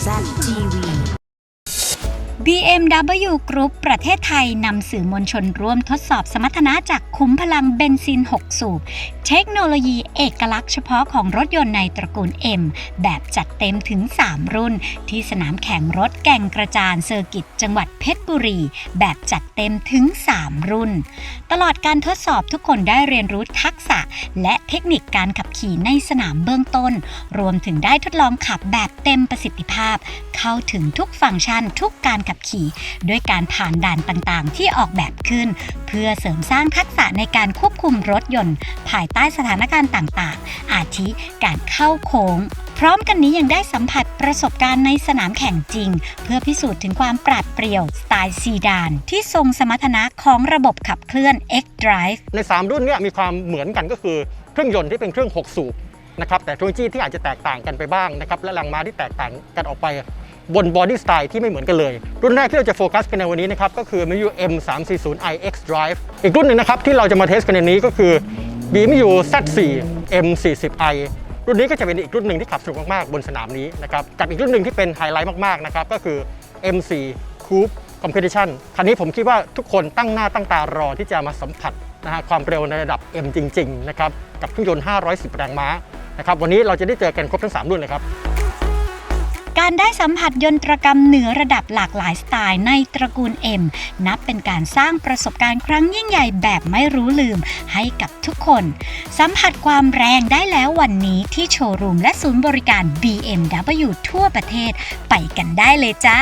Zach TV. BMW Group ประเทศไทยนำสื่อมวลชนร่วมทดสอบสมรรถนะจากคุ้มพลังเบนซิน 6 สูบ เทคโนโลยีเอกลักษณ์เฉพาะของรถยนต์ในตระกูล M แบบจัดเต็มถึง 3 รุ่น ที่สนามแข่งรถแก่งกระจานเซอร์กิตจังหวัดเพชรบุรี แบบจัดเต็มถึง 3 รุ่น ตลอดการทดสอบทุกคนได้เรียนรู้ทักษะ และเทคนิคการขับขี่ในสนามเบื้องต้น รวมถึงได้ทดลองขับแบบเต็มประสิทธิภาพ เข้าถึงทุกฟังก์ชันทุกการขับขี่ ด้วยการผ่านด่านต่างๆ ที่ออกแบบขึ้น เพื่อเสริมสร้างทักษะในการควบคุมรถยนต์ ภายใต้สถานการณ์ต่างๆ อาทิการเข้าโค้งพร้อมกันนี้ยังได้สัมผัสประสบการณ์ในสนามแข่งจริง เพื่อพิสูจน์ถึงความปราดเปรียว สไตล์ซีดาน ที่ทรงสมรรถนะของระบบขับเคลื่อน X-Drive ใน 3 รุ่นเนี่ยมีความเหมือนกันก็คือเครื่องยนต์ที่เป็นเครื่อง 6 สูบนะครับแต่เทคโนโลยีที่อาจจะแตกต่างกันไปบ้างนะครับและแรงม้าที่แตกต่างกันออกไป บนบอดี้สไตล์ที่ไม่เหมือนกันเลย รุ่นแรกที่เราจะโฟกัสกันในวันนี้นะครับก็คือ BMW M340i X Drive อีกรุ่นหนึ่งนะครับที่เราจะมาเทสกันในนี้ก็คือ BMW Z4 M40i รุ่นนี้ก็จะเป็นอีกรุ่นหนึ่งที่ขับสนุกมากๆ บนสนามนี้นะครับกับอีกรุ่นหนึ่งที่เป็นไฮไลท์มากๆนะครับก็คือ M4 Coupe Competition คันนี้ผมคิดว่าทุกคนตั้งหน้าตั้งตารอที่จะมาสัมผัสนะฮะความเร็วในระดับ M จริง ๆ นะครับ กับเครื่องยนต์ 510 แรงม้านะครับวันนี้เราจะได้เจอกันครบทั้ง 3 รุ่นเลยครับ การได้สัมผัสยนตรกรรมเหนือระดับหลากหลายสไตล์ในตระกูล M นับเป็นการสร้างประสบการณ์ครั้งยิ่งใหญ่แบบไม่รู้ลืมให้กับทุกคน สัมผัสความแรงได้แล้ววันนี้ที่โชว์รูมและศูนย์บริการ BMW ทั่วประเทศไปกันได้เลยจ้า